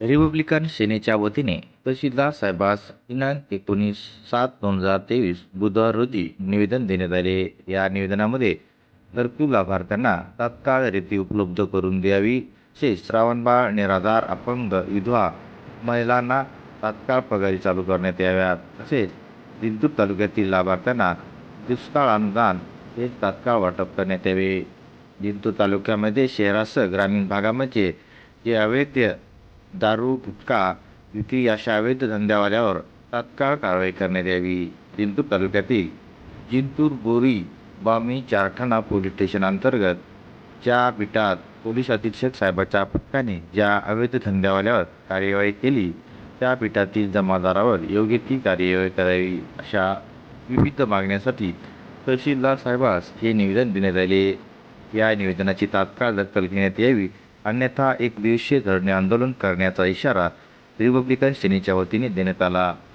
Republican सेनेच्या वतीने तहसीलदार साहेबास दिनांक एकोणीस सात दोन हजार तेवीस बुधवार रोजी निवेदन देण्यात आले. या निवेदनामध्ये घरकुल लाभार्थ्यांना तात्काळ रेती उपलब्ध करून द्यावी. तसेच श्रावणबाळ निराधार अपंग विधवा महिलांना तात्काळ पगारी चालू करण्यात याव्यात. तसेच जिंतूर तालुक्यातील लाभार्थ्यांना दुष्काळ अनुदान हे तात्काळ वाटप करण्यात यावे. जिंतूर तालुक्यामध्ये शहरासह ग्रामीण भागामध्ये जे अवैध दारू गुटखा विक्री अशा अवैध धंद्यावाल्यावर तात्काळ कारवाई करण्यात यावी. जिंतूर तालुक्यातील जिंतूर बोरी बामी चारठाणा पोलीस स्टेशन अंतर्गत ज्या बिटात पोलीस अधीक्षक साहेबाच्या पथकाने ज्या अवैध धंद्यावाल्यावर कार्यवाही केली त्या पिठातील जमादारावर योग्य ती कार्यवाही करावी अशा विविध मागण्यासाठी तहसीलदार साहेबास हे निवेदन देण्यात आले. या निवेदनाची तात्काळ दखल घेण्यात यावी अन्यथा एक दिवशीय धरणे आंदोलन करण्याचा इशारा रिपब्लिकन सेनेच्या वतीने देण्यात आला.